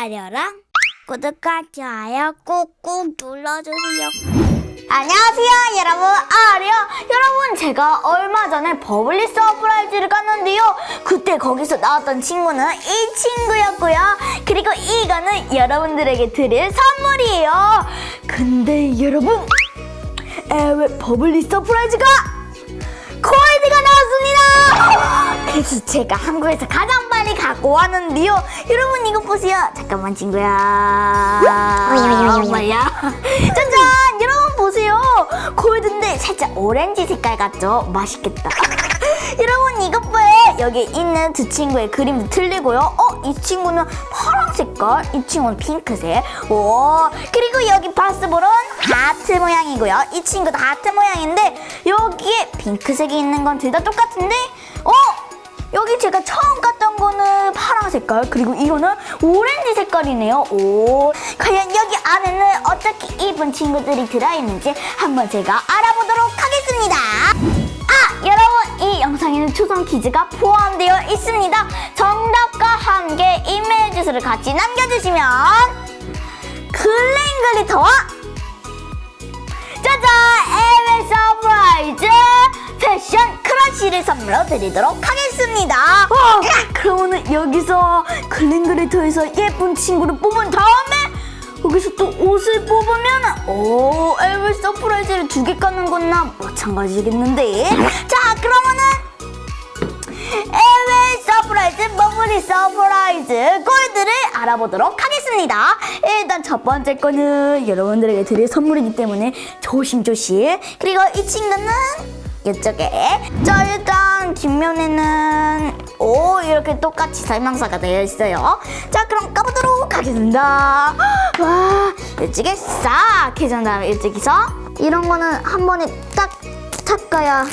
알려랑 구독과 좋아요. 꾹꾹 눌러주세요. 안녕하세요 여러분. 아리요. 여러분 제가 얼마 전에 버블리 서프라이즈를 갔는데요. 그때 거기서 나왔던 친구는 이 친구였고요. 그리고 이거는 여러분들에게 드릴 선물이에요. 근데 여러분 에 왜 버블리 서프라이즈가 코이드가 나왔습니다 그래서 제가 한국에서 가장 빨리 갖고 왔는데요 여러분 이거 보세요. 잠깐만 친구야. 엄마야? 짜잔 여러분 보세요. 골드인데 살짝 오렌지 색깔 같죠? 맛있겠다. 여러분 이것 봐요 여기 있는 두 친구의 그림도 틀리고요. 어 이 친구는 파란 색깔 이 친구는 핑크색. 오 그리고 여기 바스볼은 하트 모양이고요. 이 친구도 하트 모양인데 여기에 핑크색이 있는 건 둘 다 똑같은데 색깔 그리고 이거는 오렌지 색깔이네요 오 과연 여기 안에는 어떻게 이쁜 친구들이 들어있는지 한번 제가 알아보도록 하겠습니다 아 여러분 이 영상에는 초성 퀴즈가 포함되어 있습니다 정답과 함께 이메일 주소를 같이 남겨주시면 글렌 글리터와 짜잔! 에베 서프라이즈 패션 크러쉬를 선물로 드리도록 하겠습니다. 와, 그러면은 여기서 글린그리터에서 예쁜 친구를 뽑은 다음에 여기서 또 옷을 뽑으면 오 에베 서프라이즈를 두 개 까는 거나 마찬가지겠는데. 자, 그러면은 에베 서프라이즈 버블리 서프라이즈 골드를 알아보도록 하겠습니다. 일단 첫 번째 거는 여러분들에게 드릴 선물이기 때문에 조심조심. 그리고 이 친구는 이쪽에. 자 일단 뒷면에는 오 이렇게 똑같이 설명서가 되어 있어요. 자 그럼 까보도록 하겠습니다. 와 이쪽에 싹 해준 다음에 이쪽에서 이런 거는 한 번에 딱 닦아야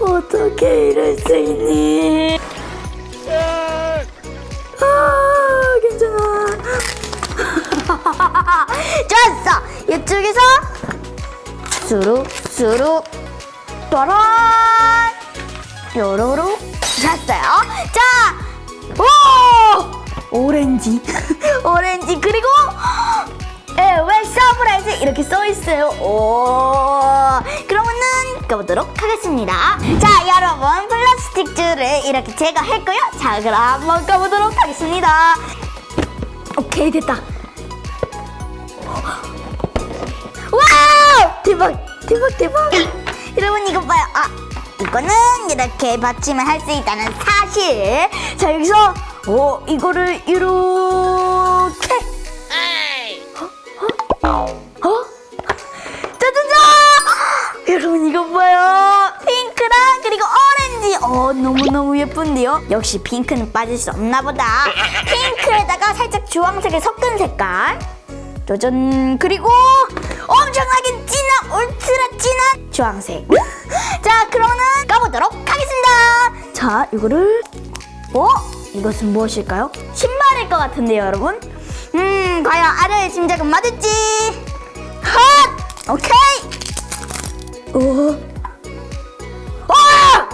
어떻게 이럴 수 있니? 아, 괜찮아. 좋았어. 이쪽에서 수룩 수룩 또란 요로로 됐어요. 자, 오 오렌지 오렌지 그리고 에왜 서프라이즈 이렇게 써 있어요. 오 그러면은 가보도록 하겠습니다. 자 여러분 플라스틱 줄을 이렇게 제거했고요. 자 그럼 한번 가보도록 하겠습니다. 오케이 됐다. 대박 대박 대박. 여러분 이거 봐요. 아 이거는 이렇게 받침을 할 수 있다는 사실. 자 여기서 오 이거를 이렇게 어? 짜자잔! 여러분 이거 봐요. 핑크랑 그리고 오렌지. 어 너무너무 예쁜데요. 역시 핑크는 빠질 수 없나 보다. 핑크에다가 살짝 주황색을 섞은 색깔. 짜잔. 그리고 엄청나게 진한 울트라 진한 주황색. 자 그러면 까보도록 하겠습니다. 자 이거를 어? 이것은 무엇일까요? 신발일 것 같은데요 여러분. 음 과연 아려의 짐작은 맞을지. 헛! 오케이! 오. 와!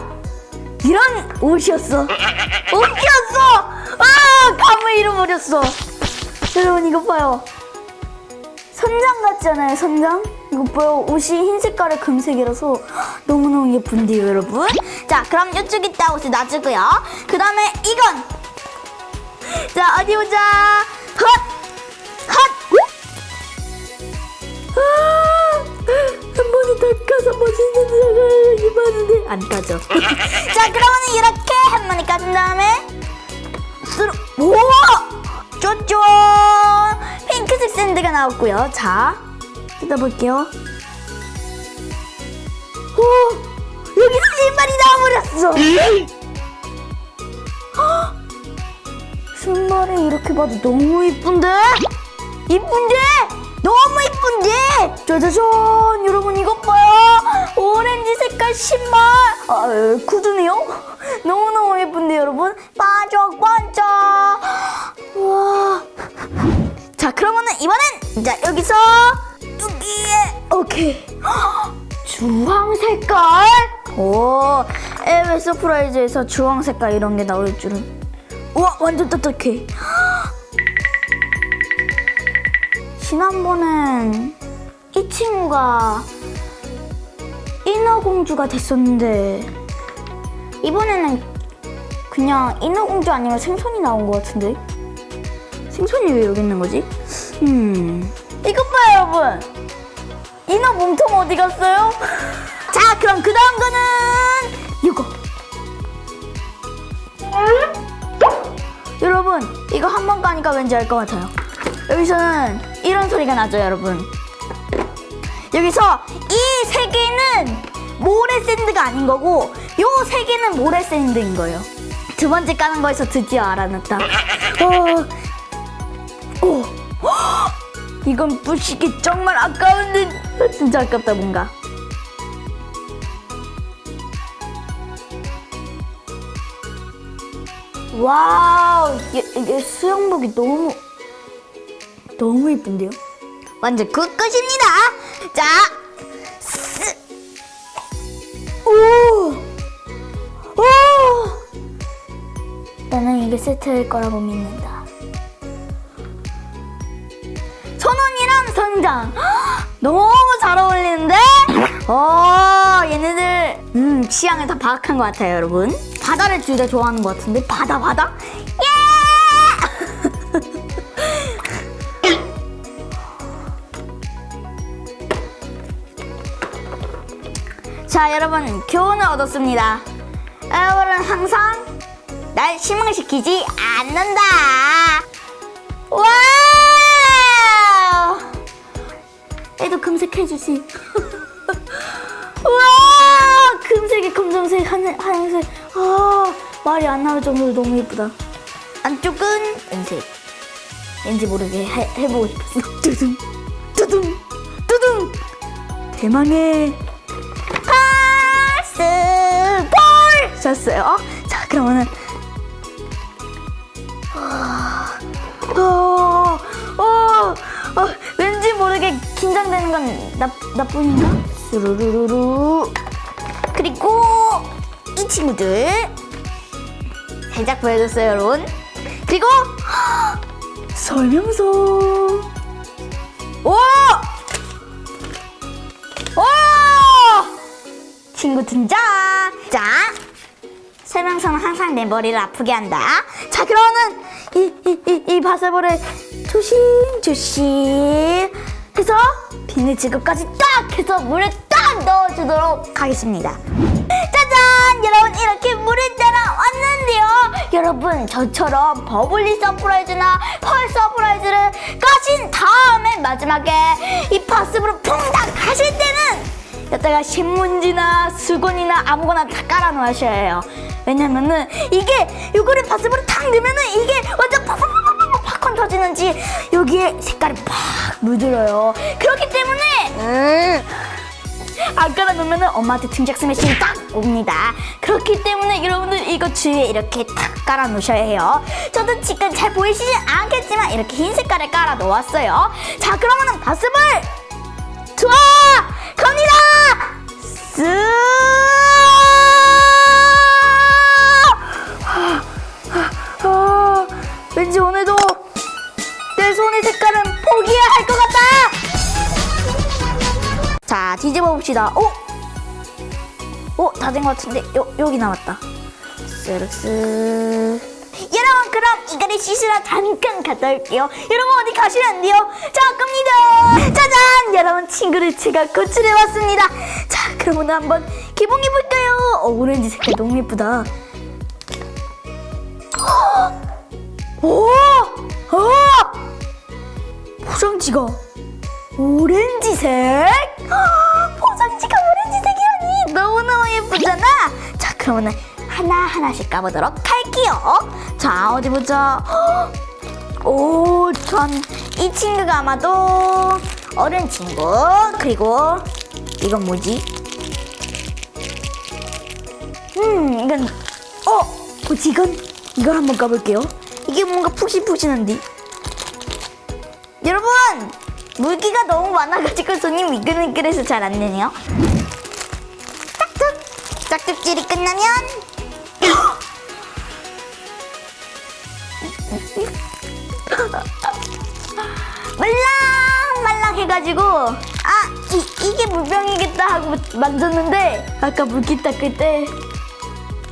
이런 옷이었어. 옷이었어! 아! 감을 잃어버렸어. 여러분, 이거 봐요. 선장 같잖아요, 선장? 이거 봐요. 옷이 흰 색깔의 금색이라서 너무너무 예쁜데요, 여러분? 자, 그럼 이쪽 있다 옷을 놔주고요. 그 다음에 이건! 자, 어디 보자. 헛! 헛! 아, 입었는데 안 따져. 자, 그러면 이렇게 한 번에 까준 다음에 스루 오! 쪼쪼! 나왔고요. 자, 뜯어볼게요. 오! 여기서 신발이 나와버렸어. 헉! 신발이 이렇게 봐도 너무 이쁜데? 이쁜데? 너무 이쁜데? 짜자잔 여러분 이것 봐요 오렌지 색깔 신발 아 에, 구두네요 너무너무 예쁜데 여러분 반짝반짝 우와 자 그러면은 이번엔 자 여기서 여기에 오케이. 헉, 주황 색깔? 오 에베 서프라이즈에서 주황 색깔 이런 게 나올 줄은. 우와 완전 딱딱해. 지난번엔 이 친구가 인어공주가 됐었는데 이번에는 그냥 인어공주 아니면 생선이 나온 것 같은데? 생선이 왜 여기 있는 거지? 음. 이것 봐요 여러분. 인어 몸통 어디 갔어요? 자 그럼 그 다음 거는 이거. 여러분 이거 한 번 가니까 왠지 알 것 같아요. 여기서는 이런 소리가 나죠 여러분. 여기서 이 세 개는 모래 샌드가 아닌 거고 요 세 개는 모래 샌드인 거예요. 두 번째 까는 거에서 드디어 알아냈다. 어, 오, 헉! 이건 부시기 정말 아까운데 진짜 아깝다 뭔가 와우 이게, 수영복이 너무 너무 이쁜데요? 완전 굿 끝입니다 자 쓰. 오! 오! 나는 이게 세트일 거라고 믿는다 선장 너무 잘 어울리는데? 어 얘네들 음 취향을 다 파악한 것 같아요 여러분 바다를 둘 다 좋아하는 것 같은데 바다 바다? 예! 자 여러분 교훈을 얻었습니다 여러분은 항상 날 실망시키지 않는다 와우 애도 금색해주지 우와! 금색에 검정색 하늘, 하얀색. 아 말이 안 나올 정도로 너무 예쁘다. 안쪽은 은색. 왠지 모르게 해, 해보고 싶었어. 두둥 두둥 두둥. 대망의 파스볼! 샀어요 자 그러면은 건 나, 나뿐인가? 수루루루루. 그리고 이 친구들 살짝 보여줬어요, 여러분. 그리고 설명서. 오! 오! 친구 등장. 자, 설명서는 항상 내 머리를 아프게 한다. 자, 그러면 이, 이, 이, 이 바사볼을 조심조심 해서 비닐 지급까지 딱 해서 물에 딱 넣어주도록 하겠습니다. 짜잔! 여러분, 이렇게 물을 따라 왔는데요. 여러분, 저처럼 버블리 서프라이즈나 펄 서프라이즈를 까신 다음에 마지막에 이 바스볼을 퐁당 하실 때는 여기다가 신문지나 수건이나 아무거나 다 깔아 놓으셔야 해요. 왜냐면은 이게 요거를 바스볼에 탁 넣으면은 이게 완전 팍팍팍 팝콘 터지는지 여기에 색깔이 팍 물들어요. 그렇기 때문에 안 깔아 놓으면은 엄마한테 등짝 스매싱이 딱 옵니다. 그렇기 때문에 여러분들 이거 주위에 이렇게 탁 깔아 놓으셔야 해요. 저도 지금 잘 보이시지 않겠지만 이렇게 흰 색깔을 깔아 놓았어요. 자 그러면은 바스볼 좋아! 갑니다! 쓱! 아, 왠지 오늘도 내 손의 색깔은 포기해야 할 것 같다! 자, 뒤집어 봅시다. 오! 오, 다 된 것 같은데, 요, 여기 남았다. 쓱쓱. 여러분, 그럼 이거를 씻으러 잠깐 갔다 올게요. 여러분, 어디 가시면 안 돼요? 자, 갑니다! 짜잔! 여러분, 친구를 제가 구출해 왔습니다. 자, 그럼 오늘 한번 개봉해 볼까요? 어, 오렌지 색깔 너무 예쁘다. 오! 어! 포장지가 오렌지색? 포장지가 오렌지색이라니! 너무너무 예쁘잖아! 자 그러면 하나하나씩 까보도록 할게요. 자 어디 보자. 오 전 이 친구가 아마도 어른 친구. 그리고 이건 뭐지? 음 이건 어 뭐지 이건? 이걸 한번 까볼게요. 이게 뭔가 푹신푹신한데 여러분 물기가 너무 많아가지고 손이 미끌미끌해서 잘 안 되네요. 짝뚝 짝뚝질이 끝나면? 말랑말랑 해가지고 아 이, 이게 물병이겠다 하고 만졌는데 아까 물기 닦을 때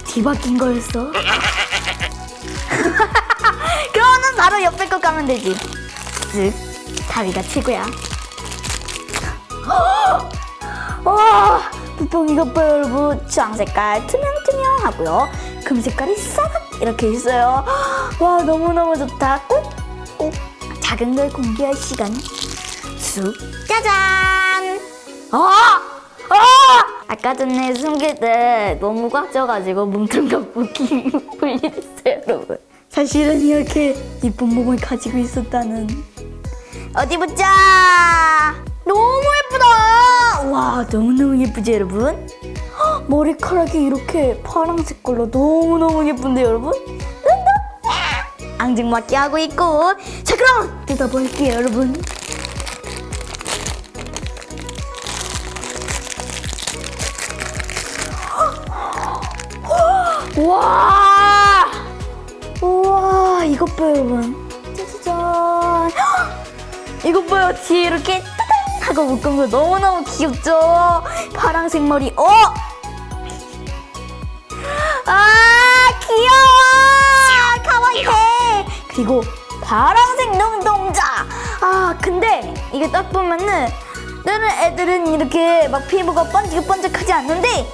뒤바뀐 거였어. 그러면 바로 옆에 거 까면 되지 쓱 가위가 최고야. 와 물병 이것 봐요 여러분. 주황 색깔 투명투명하고요. 금 색깔이 싹 이렇게 있어요. 와 너무너무 좋다. 꾹꾹 작은 걸 공개할 시간. 쑥 짜잔! 아! 아! 아까 전에 숨길 때 너무 꽉 쪄가지고 뭉텅 묶이 분리됐어요 여러분. 사실은 이렇게 이쁜 몸을 가지고 있었다는 어디 보자. 너무 예쁘다. 와 너무너무 예쁘지 여러분? 헉, 머리카락이 이렇게 파란색 걸로 너무너무 예쁜데 여러분? 앙증맞게 하고 있고. 자 그럼 뜯어볼게요 여러분. 와! 우와 이것 봐요 여러분! 이것 봐요 뒤에 이렇게 따당 하고 묶은 거 너무너무 귀엽죠? 파란색 머리 어! 아 귀여워! 가와이해! 그리고 파란색 눈동자! 아 근데 이게 딱 보면은 다른 애들은 이렇게 막 피부가 번쩍번쩍하지 않는데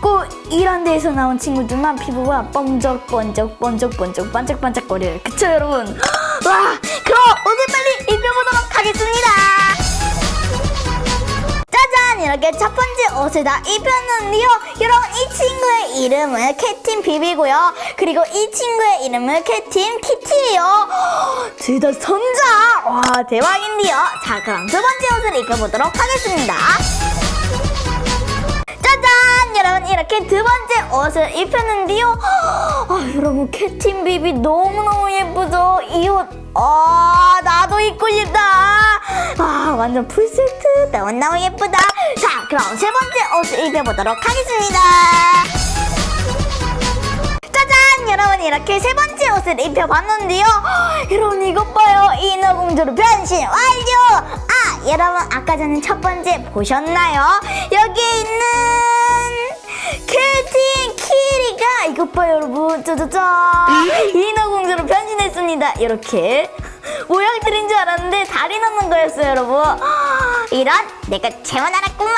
꼭 이런 데에서 나온 친구들만 피부가 번쩍번쩍 번쩍번쩍 반짝반짝거려요. 그쵸 여러분? 와 그럼 옷을 빨리 하겠습니다. 짜잔! 이렇게 첫 번째 옷을 다 입혔는데요. 여러분 이 친구의 이름은 캣틴 비비고요. 그리고 이 친구의 이름은 캣틴 키티예요. 둘다 선자! 와 대박인데요. 자 그럼 두 번째 옷을 입혀보도록 하겠습니다. 짜잔! 여러분 이렇게 두 번째 옷을 입혔는데요. 아 여러분 캣틴 비비 너무너무 예쁘죠? 이옷 아 입고 싶다. 아 완전 풀세트. 너무너무 예쁘다. 자 그럼 세 번째 옷을 입혀보도록 하겠습니다. 짜잔! 여러분 이렇게 세 번째 옷을 입혀봤는데요. 여러분 이것 봐요. 인어공주로 변신 완료! 아 여러분 아까 전에 첫 번째 보셨나요? 여기에 있는 캣틴 키리가 이것 봐요 여러분. 짜자잔 인어공주로 변신했습니다. 이렇게 모양들인 줄 알았는데 다리 넣는 거였어요 여러분. 이런 내가 재원 알았구만.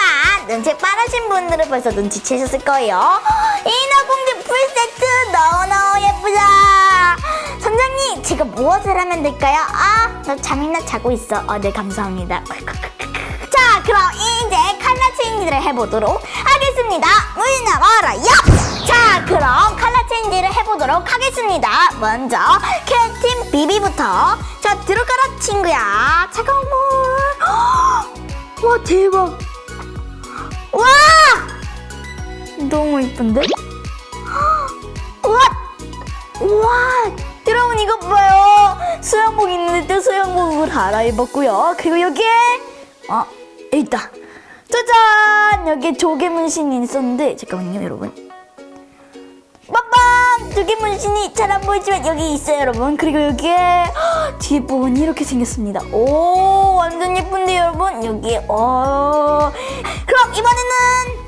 눈치 빠르신 분들은 벌써 눈치채셨을 거예요. 인어공주 풀세트 너무너무 예쁘다. 선장님 제가 무엇을 하면 될까요? 아너 잠이나 자고 있어. 어네 감사합니다. 자 그럼 이제 칼라 체인지를 해보도록 하겠습니다. 물 나와라 야! 자 그럼 칼라 체인지를 해보도록 하겠습니다. 먼저 캣틴 비비부터. 자 들어가라 친구야. 차가운 물와 대박. 와! 너무 이쁜데? 우와 여러분 이거 봐요? 수영복 있는데 또 수영복을 갈아입었고요. 그리고 여기에 어 있다 짜잔! 여기 조개 문신이 있었는데 잠깐만요 여러분 조개 문신이 잘 안 보이지만 여기 있어요 여러분. 그리고 여기에 헉, 뒤에 부분이 이렇게 생겼습니다. 오 완전 예쁜데 여러분? 여기에 어. 그럼 이번에는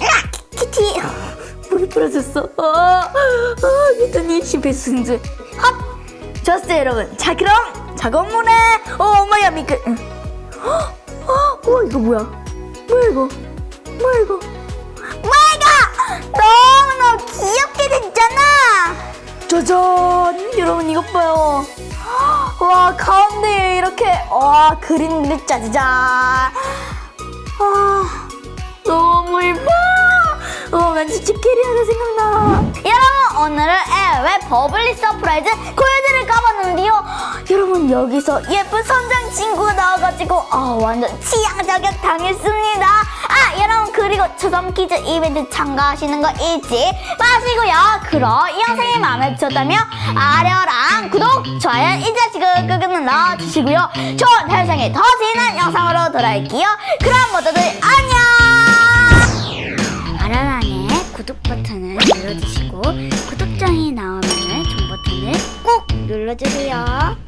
으악! 키티 물이 부러졌어. 아, 아, 유전이 심폐승주 헛 좋았어요 여러분. 자 그럼 작업물에 어 엄마야 미끌 헉, 우와 이거 뭐야? 뭐야 이거? 뭐야 이거 너무너무 귀엽게 됐잖아. 짜잔 여러분 이것 봐요. 와 가운데에 이렇게 와 그림들 짜자잔 아 너무 예뻐. 어 왠지 치키리 하나 생각나. 여러분 오늘은 에외 버블리 서프라이즈 코요들을 까봤는데요. 여러분 여기서 예쁜 선장 친구가 나와가지고 어, 완전 취향 저격 당했습니다. 아 그리고 초성 퀴즈 이벤트 참가하시는 거 잊지 마시고요. 그럼 이 영상이 마음에 드셨다면 아려랑 구독 좋아요 이 자식을 끄끄 눌러주시고요. 좋은 세상에 더 진한 영상으로 돌아올게요. 그럼 모두들 안녕! 아라랑의 구독 버튼을 눌러주시고 구독장이 나오면 종 버튼을 꼭 눌러주세요.